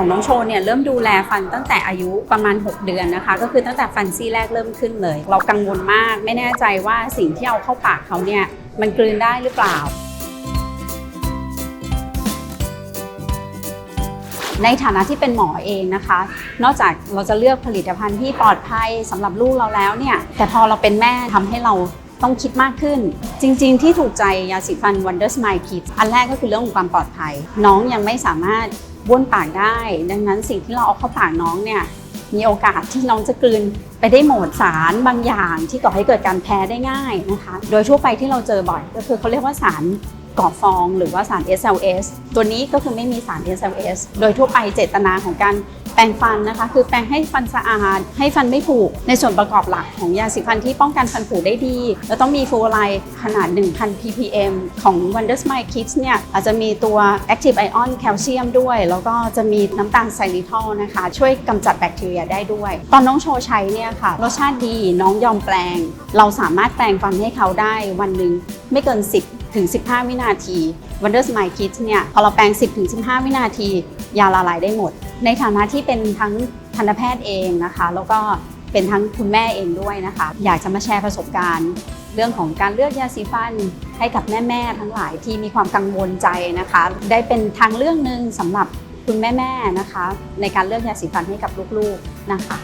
ของน้องโชว์เนี่ยเริ่มดูแลฟันตั้งแต่อายุประมาณ 6 เดือนนะคะ ก็คือตั้งแต่ฟันซี่แรกเริ่มขึ้นเลย เรากังวลมากไม่แน่ใจว่าสิ่งที่เอาเข้าปากเขาเนี่ยมันกลืนได้หรือเปล่า ในฐานะที่เป็นหมอเองนะคะ นอกจากเราจะเลือกผลิตภัณฑ์ที่ปลอดภัยสำหรับลูกเราแล้วเนี่ยแต่พอเราเป็นแม่ทำให้เรา ต้องคิดมากขึ้น จริง ๆ ที่ถูกใจยาสีฟัน Wonder Smile Kids อันแรกก็คือเรื่องของความปลอดภัย น้องยังไม่สามารถบ้วนปากได้ ดังนั้นสิ่งที่เราเอาเข้าปากน้องเนี่ยมีโอกาสที่น้องจะกลืนไปได้หมดสารบางอย่างที่ก่อให้เกิดการแพ้ได้ง่ายนะคะ โดยทั่วไปที่เราเจอบ่อยก็คือเขาเรียกว่าสารก่อฟองหรือว่าสาร SLS ตัวนี้ก็คือไม่มีสาร SLS โดยทั่วไปเจตนาของการแปรงฟันนะคะ คือแปรงให้ฟันสะอาด ให้ฟันไม่ผุในส่วนประกอบหลักของยาสีฟันที่ป้องกันฟันผุได้ดี แล้วต้องมีฟลูออไรด์ขนาด 1,000 ppm ของ Wonder Smile Kids เนี่ยอาจจะมีตัว Active Ion Calcium ด้วย แล้วก็จะมีน้ำตาลไซริทอลนะคะ ช่วยกำจัดแบคทีเรียได้ด้วย ตอนน้องโชว์ใช้เนี่ยค่ะรสชาติดีน้องยอมแปลง เราสามารถแปลงฟันให้เขาได้วันหนึ่งไม่เกิน 10 ถึง 15 วินาที Wonder Smile Kids เนี่ยพอเราแปลง 10 ถึง 15 วินาที ยาละลายได้หมด ในฐานะที่เป็นทั้งทันตแพทย์เองนะคะ แล้วก็เป็นทั้งคุณแม่เองด้วยนะคะ อยากจะมาแชร์ประสบการณ์ เรื่องของการเลือกยาสีฟันให้กับแม่ๆทั้งหลายที่มีความกังวลใจนะคะ ได้เป็นทางเรื่องหนึ่งสำหรับคุณแม่ๆนะคะ ในการเลือกยาสีฟันให้กับลูกๆนะคะ